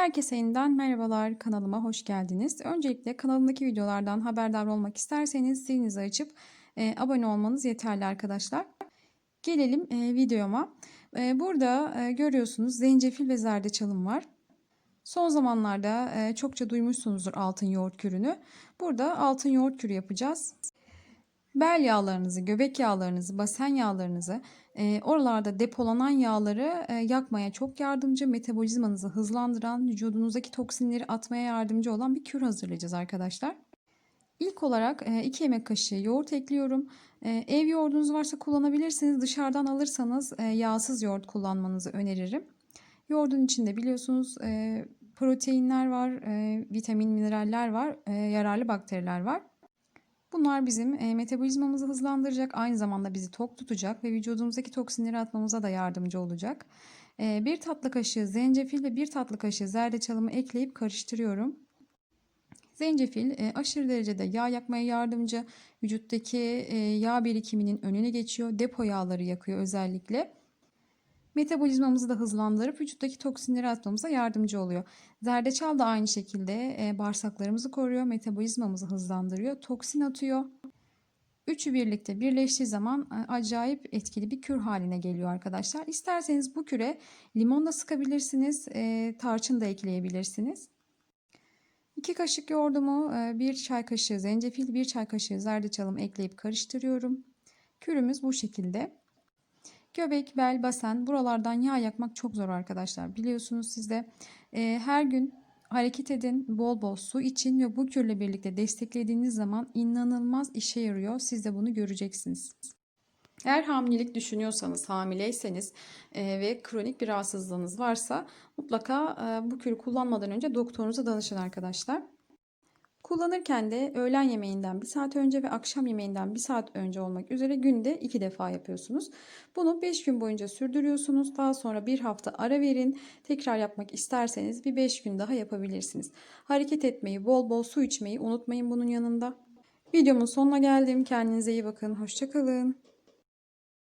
Herkese yeniden merhabalar kanalıma hoş geldiniz. Öncelikle kanalımdaki videolardan haberdar olmak isterseniz zilinizi açıp e, abone olmanız yeterli arkadaşlar. Gelelim e, videoma. E, burada e, görüyorsunuz zencefil ve zerdeçalım var. Son zamanlarda e, çokça duymuşsunuzdur altın yoğurt kürünü. Burada altın yoğurt kürü yapacağız. Bel yağlarınızı, göbek yağlarınızı, basen yağlarınızı, e, oralarda depolanan yağları e, yakmaya çok yardımcı, metabolizmanızı hızlandıran, vücudunuzdaki toksinleri atmaya yardımcı olan bir kür hazırlayacağız arkadaşlar. İlk olarak 2 yemek kaşığı yoğurt ekliyorum. E, ev yoğurdunuz varsa kullanabilirsiniz. Dışarıdan alırsanız e, yağsız yoğurt kullanmanızı öneririm. Yoğurdun içinde biliyorsunuz e, proteinler var, e, vitamin, mineraller var, e, yararlı bakteriler var. Bunlar bizim e, metabolizmamızı hızlandıracak, aynı zamanda bizi tok tutacak ve vücudumuzdaki toksinleri atmamıza da yardımcı olacak. E, bir tatlı kaşığı zencefil ve bir tatlı kaşığı zerdeçalımı ekleyip karıştırıyorum. Zencefil e, aşırı derecede yağ yakmaya yardımcı, vücuttaki yağ birikiminin önüne geçiyor, depo yağları yakıyor özellikle. Metabolizmamızı da hızlandırıp vücuttaki toksinleri atmamıza yardımcı oluyor. Zerdeçal da aynı şekilde e, bağırsaklarımızı koruyor, metabolizmamızı hızlandırıyor, toksin atıyor. Üçü birlikte birleştiği zaman e, acayip etkili bir kür haline geliyor arkadaşlar. İsterseniz bu küre limon da sıkabilirsiniz, e, tarçın da ekleyebilirsiniz. 2 kaşık yoğurdumu, 1 çay kaşığı zencefil, 1 çay kaşığı zerdeçalım ekleyip karıştırıyorum. Kürümüz bu şekilde. Göbek, bel, basen buralardan yağ yakmak çok zor arkadaşlar. Biliyorsunuz siz de e, her gün hareket edin, bol bol su için ve bu kürle birlikte desteklediğiniz zaman inanılmaz işe yarıyor. Siz de bunu göreceksiniz. Eğer hamilelik düşünüyorsanız, hamileyseniz e, ve kronik bir rahatsızlığınız varsa mutlaka e, bu kürü kullanmadan önce doktorunuza danışın arkadaşlar. Kullanırken de öğlen yemeğinden bir saat önce ve akşam yemeğinden bir saat önce olmak üzere günde iki defa yapıyorsunuz. Bunu 5 gün boyunca sürdürüyorsunuz. Daha sonra bir hafta ara verin. Tekrar yapmak isterseniz bir 5 gün daha yapabilirsiniz. Hareket etmeyi, bol bol su içmeyi unutmayın bunun yanında. Videomun sonuna geldim. Kendinize iyi bakın. Hoşçakalın.